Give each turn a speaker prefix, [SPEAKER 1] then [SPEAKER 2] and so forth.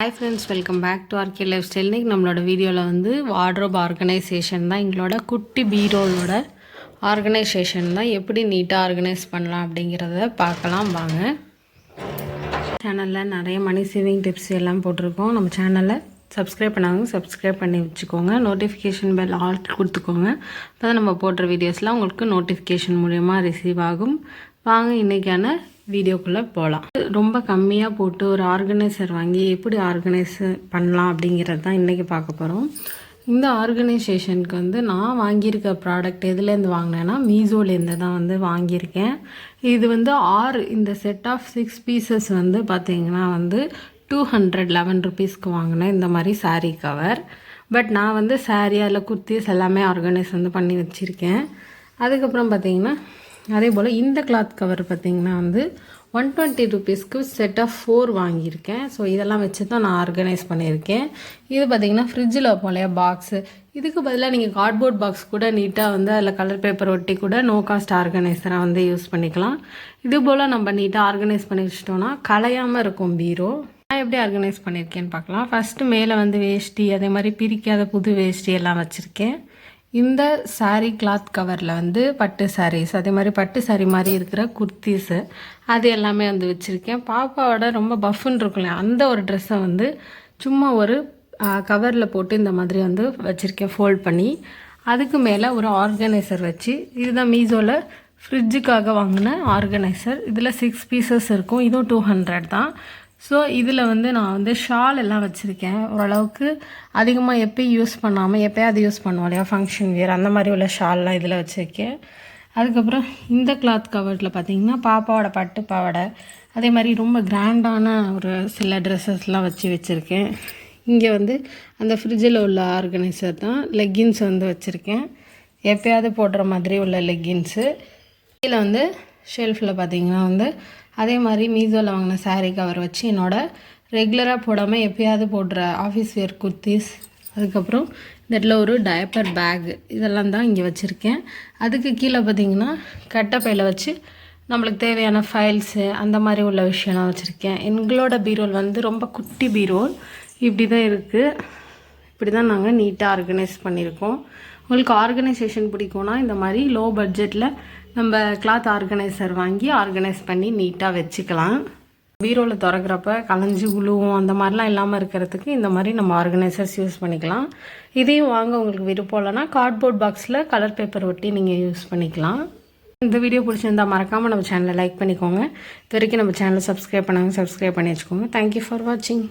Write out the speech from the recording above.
[SPEAKER 1] Hi friends welcome back to RK life style இன்னைக்கு நம்மளோட வீடியோவில் வந்து வார்ட்ரோப் ஆர்கனைசேஷன் தான் எங்களோட குட்டி பீரோவோட ஆர்கனைசேஷன் தான் எப்படி நீட்டாக ஆர்கனைஸ் பண்ணலாம் அப்படிங்கிறத பார்க்கலாம் வாங்க. சேனலில் நிறைய மணி சேவிங் டிப்ஸ் எல்லாம் போட்டிருக்கோம். நம்ம சேனலை சப்ஸ்கிரைப் பண்ணாங்க சப்ஸ்கிரைப் பண்ணி வச்சுக்கோங்க. நோட்டிஃபிகேஷன் பெல் ஆல் கொடுத்துக்கோங்க. அப்போ தான் நம்ம போடுற வீடியோஸ்லாம் உங்களுக்கு நோட்டிஃபிகேஷன் மூலயமா ரிசீவ் ஆகும். வாங்க இன்றைக்கான வீடியோக்குள்ளே போகலாம் ரொம்ப கம்மியாக போட்டு ஒரு ஆர்கனைசர் வாங்கி எப்படி ஆர்கனைஸ் பண்ணலாம் அப்படிங்கிறது தான் இன்றைக்கி பார்க்க போகிறோம் இந்த ஆர்கனைசேஷனுக்கு வந்து நான் வாங்கியிருக்க ப்ராடக்ட் எதுலேருந்து வாங்கினேன்னா மீசோலேருந்து தான் வந்து வாங்கியிருக்கேன். இது வந்து ஆறு இந்த செட் ஆஃப் சிக்ஸ் பீசஸ் வந்து பார்த்திங்கன்னா வந்து டூ ஹண்ட்ரட் லெவன் ருபீஸ்க்கு வாங்கினேன். இந்த மாதிரி சாரீ கவர் பட் நான் வந்து சாரீ அதில் குர்த்திஸ் எல்லாமே ஆர்கனைஸ் வந்து பண்ணி வச்சுருக்கேன். அதுக்கப்புறம் பார்த்திங்கன்னா அதே போல் இந்த கிளாத் கவர் பார்த்தீங்கன்னா வந்து ஒன் டுவெண்ட்டி ருபீஸ்க்கு செட் ஆஃப் ஃபோர் வாங்கியிருக்கேன். ஸோ இதெல்லாம் வச்சு தான் நான் ஆர்கனைஸ் பண்ணியிருக்கேன். இது பார்த்திங்கன்னா ஃப்ரிட்ஜில் போலையா பாக்ஸு இதுக்கு பதிலாக நீங்கள் கார்ட்போர்ட் பாக்ஸ் கூட நீட்டாக வந்து அதில் கலர் பேப்பர் ஒட்டி கூட நோ காஸ்ட் ஆர்கனைசராக வந்து யூஸ் பண்ணிக்கலாம். இது போல் நம்ம நீட்டாக ஆர்கனைஸ் பண்ணி வச்சிட்டோன்னா கலையாமல் இருக்கும் பீரோ. நான் எப்படி ஆர்கனைஸ் பண்ணியிருக்கேன்னு பார்க்கலாம் ஃபஸ்ட்டு மேலே வந்து வேஷ்டி அதே மாதிரி பிரிக்காத புது வேஷ்டி எல்லாம் வச்சுருக்கேன். இந்த சாரீ கிளாத் கவரில் வந்து பட்டு சாரீஸ் அதே மாதிரி பட்டு சாரீ மாதிரி இருக்கிற குர்த்திஸு அது எல்லாமே வந்து வச்சுருக்கேன். பாப்பாவோட ரொம்ப பஃப்னு இருக்குல்ல அந்த ஒரு ட்ரெஸ்ஸை வந்து சும்மா ஒரு கவரில் போட்டு இந்த மாதிரி வந்து வச்சுருக்கேன் ஃபோல்ட் பண்ணி. அதுக்கு மேலே ஒரு ஆர்கனைசர் வச்சு இதுதான் மீசோவில் ஃப்ரிட்ஜுக்காக வாங்கின ஆர்கனைசர் இதில் சிக்ஸ் பீசஸ் இருக்கும் இதுவும் டூ ஹண்ட்ரட் தான். ஸோ இதில் வந்து நான் வந்து ஷால் எல்லாம் வச்சுருக்கேன். ஓரளவுக்கு அதிகமாக எப்பயும் யூஸ் பண்ணாமல் எப்போயாவது யூஸ் பண்ணுவோம் இல்லையா? ஃபங்க்ஷன் வியர் அந்த மாதிரி உள்ள ஷால்லாம் இதில் வச்சுருக்கேன். அதுக்கப்புறம் இந்த கிளாத் கவர்ட்டில் பார்த்திங்கன்னா பாப்பாவோட பட்டு பாவாடை அதே மாதிரி ரொம்ப கிராண்டான ஒரு சில ட்ரெஸ்ஸஸ்லாம் வச்சு வச்சுருக்கேன். இங்கே வந்து அந்த ஃப்ரிட்ஜில் உள்ள ஆர்கனைசர் தான் லெக்கின்ஸ் வந்து வச்சுருக்கேன். எப்பயாவது போடுற மாதிரி உள்ள லெக்கின்ஸு கீழே வந்து ஷெல்ஃபில் பார்த்திங்கன்னா வந்து அதே மாதிரி மீசோவில் வாங்கின சாரீ கவர் வச்சு என்னோடய ரெகுலராக போடாமல் எப்பயாவது போடுற ஆஃபீஸ் வேர் குர்த்திஸ். அதுக்கப்புறம் இந்த இடத்துல ஒரு டயப்பர் பேக் இதெல்லாம் தான் இங்கே வச்சுருக்கேன். அதுக்கு கீழே பார்த்தீங்கன்னா கட்டப்பையில் வச்சு நம்மளுக்கு தேவையான ஃபைல்ஸு அந்த மாதிரி உள்ள விஷயம்லாம் வச்சுருக்கேன். எங்களோட பீரோல் வந்து ரொம்ப குட்டி பீரோல். இப்படி தான் இருக்குது இப்படி தான் நாங்கள் நீட்டாக ஆர்கனைஸ் பண்ணியிருக்கோம். உங்களுக்கு ஆர்கனைசேஷன் பிடிக்கும்னா இந்த மாதிரி லோ பட்ஜெட்டில் நம்ம கிளாத் ஆர்கனைசர் வாங்கி ஆர்கனைஸ் பண்ணி நீட்டாக வச்சுக்கலாம். பீரோவில் திறக்கிறப்ப கலைஞ்சு உழுவும் அந்த மாதிரிலாம் இல்லாமல் இருக்கிறதுக்கு இந்த மாதிரி நம்ம ஆர்கனைசர்ஸ் யூஸ் பண்ணிக்கலாம். இதையும் வாங்க உங்களுக்கு விருப்பம் இல்லைன்னா கார்ட்போர்ட் பாக்ஸில் கலர் பேப்பர் ஒட்டி நீங்கள் யூஸ் பண்ணிக்கலாம். இந்த வீடியோ பிடிச்சிருந்தா மறக்காமல் நம்ம சேனலை லைக் பண்ணிக்கோங்க. இது வரைக்கும் நம்ம சேனலை சப்ஸ்கிரைப் பண்ணாங்க சப்ஸ்கிரைப் பண்ணி வச்சுக்கோங்க. தேங்க்யூ ஃபார் வாட்சிங்